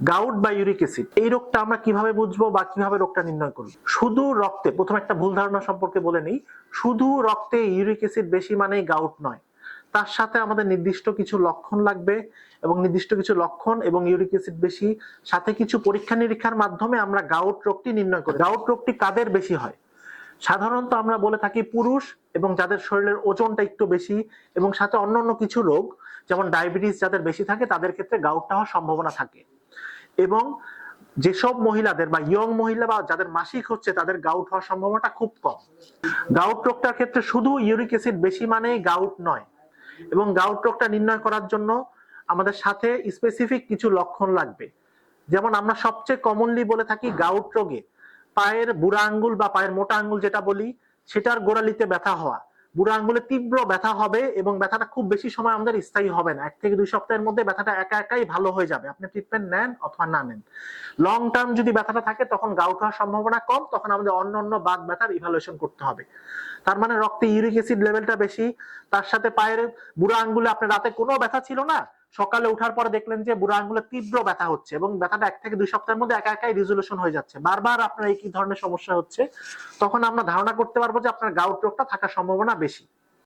Gout বা uric acid এই রোগটা আমরা কীভাবে বুঝব বা কীভাবে রোগটা নির্ণয় করব? শুধু রক্তে, প্রথম একটা ভুল ধারণা সম্পর্কে বলে নেই, শুধু রক্তে ইউরিক অ্যাসিড বেশি মানেই গাউট নয়। তার সাথে আমাদের নির্দিষ্ট কিছু লক্ষণ লাগবে এবং নির্দিষ্ট কিছু লক্ষণ এবং ইউরিক অ্যাসিড বেশি, সাথে কিছু পরীক্ষা নিরীক্ষার মাধ্যমে আমরা গাউট রোগটি নির্ণয় করি। গাউট রোগটি কাদের বেশি হয়? সাধারণত আমরা বলে থাকি পুরুষ এবং যাদের শরীরের ওজনটা একটু বেশি এবং সাথে অন্যান্য কিছু রোগ, যেমন ডায়াবেটিস যাদের বেশি থাকে, তাদের ক্ষেত্রে গাউটটা হওয়ার সম্ভাবনা থাকে। এবং যেসব মহিলাদের বা ইয়ং মহিলা বা যাদের মাসিক হচ্ছে, তাদের গাউট হওয়ার সম্ভাবনাটা খুব কম। গাউট রোগটার ক্ষেত্রে শুধু ইউরিক অ্যাসিড বেশি মানে গাউট নয়। এবং গাউট রোগটা নির্ণয় করার জন্য আমাদের সাথে স্পেসিফিক কিছু লক্ষণ লাগবে। যেমন আমরা সবচেয়ে কমনলি বলে থাকি গাউট রোগে। পায়ের বুড়া আঙ্গুল বা পায়ের মোটা আঙ্গুল যেটা বলি, সেটার গোড়ালিতে ব্যথা হওয়া। বুড়া আঙ্গুলে তীব্র ব্যথা হবে এবং ব্যথাটা খুব বেশি সময় আমাদের স্থায়ী হবে না। এক থেকে দুই সপ্তাহের মধ্যে ব্যথাটা একা একাই ভালো হয়ে যাবে। আপনি ট্রিটমেন্ট নেন অথবা না নেন। লং টার্ম যদি ব্যথাটা থাকে, তখন গাউট হওয়ার সম্ভাবনা কম, তখন আমাদের অন্য অন্য বাদ ব্যথার ইভালুয়েশন করতে হবে। তার মানে রক্তে ইউরিক অ্যাসিড লেভেলটা বেশি, তার সাথে পায়ের বুড়ো আঙ্গুলে আপনার রাতে কোনো ব্যথা ছিল না? সকালে উঠার পরে দেখলেন যে বুড়া আঙ্গুলে তীব্র ব্যথা হচ্ছে এবং ব্যথাটা এক থেকে দুই সপ্তাহের মধ্যে একা একাই রিজলিউশন হয়ে যাচ্ছে। বারবার আপনার এই কি ধরনের সমস্যা হচ্ছে, তখন আমরা ধারণা করতে পারব যে আপনার গাউট রোগটা থাকার সম্ভাবনা বেশি।